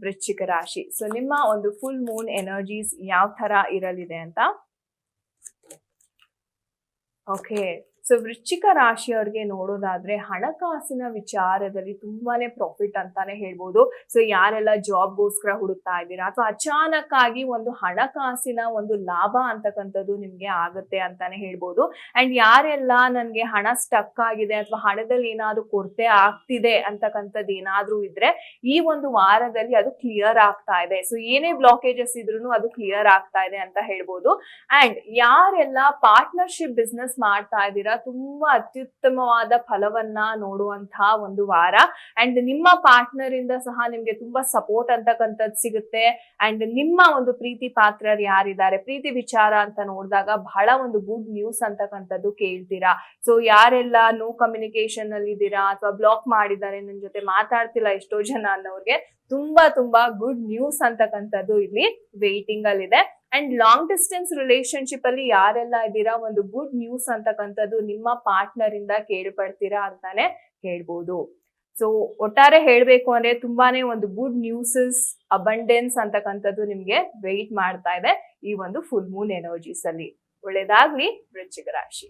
ವೃಶ್ಚಿಕ ರಾಶಿ. ಸೊ ನಿಮ್ಮ ಒಂದು ಫುಲ್ ಮೂನ್ ಎನರ್ಜೀಸ್ ಯಾವ ತರ ಇರಲಿದೆ ಅಂತ? ಓಕೆ ಸೊ ವೃಶ್ಚಿಕ ರಾಶಿಯವ್ರಿಗೆ ನೋಡೋದಾದ್ರೆ ಹಣಕಾಸಿನ ವಿಚಾರದಲ್ಲಿ ತುಂಬಾನೇ ಪ್ರಾಫಿಟ್ ಅಂತಾನೆ ಹೇಳ್ಬೋದು. ಸೊ ಯಾರೆಲ್ಲ ಜಾಬ್ಗೋಸ್ಕರ ಹುಡುಕ್ತಾ ಇದ್ದೀರಾ ಅಥವಾ ಅಚಾನಕ್ ಆಗಿ ಒಂದು ಹಣಕಾಸಿನ ಒಂದು ಲಾಭ ಅಂತಕ್ಕಂಥದ್ದು ನಿಮ್ಗೆ ಆಗುತ್ತೆ ಅಂತಾನೆ ಹೇಳ್ಬೋದು. ಅಂಡ್ ಯಾರೆಲ್ಲ ನನ್ಗೆ ಹಣ ಸ್ಟಕ್ ಆಗಿದೆ ಅಥವಾ ಹಣದಲ್ಲಿ ಏನಾದ್ರು ಕೊರತೆ ಆಗ್ತಿದೆ ಅಂತಕ್ಕಂಥದ್ದು ಏನಾದ್ರೂ ಇದ್ರೆ ಈ ಒಂದು ವಾರದಲ್ಲಿ ಅದು ಕ್ಲಿಯರ್ ಆಗ್ತಾ ಇದೆ. ಸೊ ಏನೇ ಬ್ಲಾಕೇಜಸ್ ಇದ್ರು ಅದು ಕ್ಲಿಯರ್ ಆಗ್ತಾ ಇದೆ ಅಂತ ಹೇಳ್ಬೋದು. ಅಂಡ್ ಯಾರೆಲ್ಲ ಪಾರ್ಟ್ನರ್ಶಿಪ್ ಬಿಸ್ನೆಸ್ ಮಾಡ್ತಾ ಇದ್ದೀರಾ ತುಂಬಾ ಅತ್ಯುತ್ತಮವಾದ ಫಲವನ್ನ ನೋಡುವಂತಹ ಒಂದು ವಾರ. ಅಂಡ್ ನಿಮ್ಮ ಪಾರ್ಟ್ನರ್ ಇಂದ ಸಹ ನಿಮ್ಗೆ ತುಂಬಾ ಸಪೋರ್ಟ್ ಅಂತಕ್ಕಂಥದ್ದು ಸಿಗುತ್ತೆ. ಅಂಡ್ ನಿಮ್ಮ ಒಂದು ಪ್ರೀತಿ ಪಾತ್ರರು ಯಾರಿದ್ದಾರೆ, ಪ್ರೀತಿ ವಿಚಾರ ಅಂತ ನೋಡಿದಾಗ ಬಹಳ ಒಂದು ಗುಡ್ ನ್ಯೂಸ್ ಅಂತಕ್ಕಂಥದ್ದು ಕೇಳ್ತೀರಾ. ಸೊ ಯಾರೆಲ್ಲ ನೋ ಕಮ್ಯುನಿಕೇಶನ್ ಅಲ್ಲಿ ಇದ್ದೀರಾ ಅಥವಾ ಬ್ಲಾಕ್ ಮಾಡಿದ್ದಾರೆ ನನ್ನ ಜೊತೆ ಮಾತಾಡ್ತಿಲ್ಲ ಎಷ್ಟೋ ಜನ ಅನ್ನೋರ್ಗೆ ತುಂಬಾ ತುಂಬಾ ಗುಡ್ ನ್ಯೂಸ್ ಅಂತಕ್ಕಂಥದ್ದು ಇಲ್ಲಿ ವೇಟಿಂಗ್ ಅಲ್ಲಿ ಇದೆ ಅಂಡ್ ಲಾಂಗ್ ಡಿಸ್ಟೆನ್ಸ್ ರಿಲೇಶನ್ಶಿಪ್ ಅಲ್ಲಿ ಯಾರೆಲ್ಲ ಇದ್ದೀರಾ, ಒಂದು ಗುಡ್ ನ್ಯೂಸ್ ಅಂತಕ್ಕಂಥದ್ದು ನಿಮ್ಮ ಪಾರ್ಟ್ನರ್ ಇಂದ ಕೇಳ್ಪಡ್ತೀರಾ ಅಂತಾನೆ ಹೇಳ್ಬೋದು. ಸೊ ಒಟ್ಟಾರೆ ಹೇಳಬೇಕು ಅಂದ್ರೆ ತುಂಬಾನೇ ಒಂದು ಗುಡ್ ನ್ಯೂಸಸ್ ಅಬಂಡೆನ್ಸ್ ಅಂತಕ್ಕಂಥದ್ದು ನಿಮ್ಗೆ ವೆಯ್ಟ್ ಮಾಡ್ತಾ ಇದೆ ಈ ಒಂದು ಫುಲ್ ಮೂನ್ ಎನರ್ಜೀಸ್ ಅಲ್ಲಿ. ಒಳ್ಳೇದಾಗ್ಲಿ, ವೃಶ್ಚಿಕ ರಾಶಿ.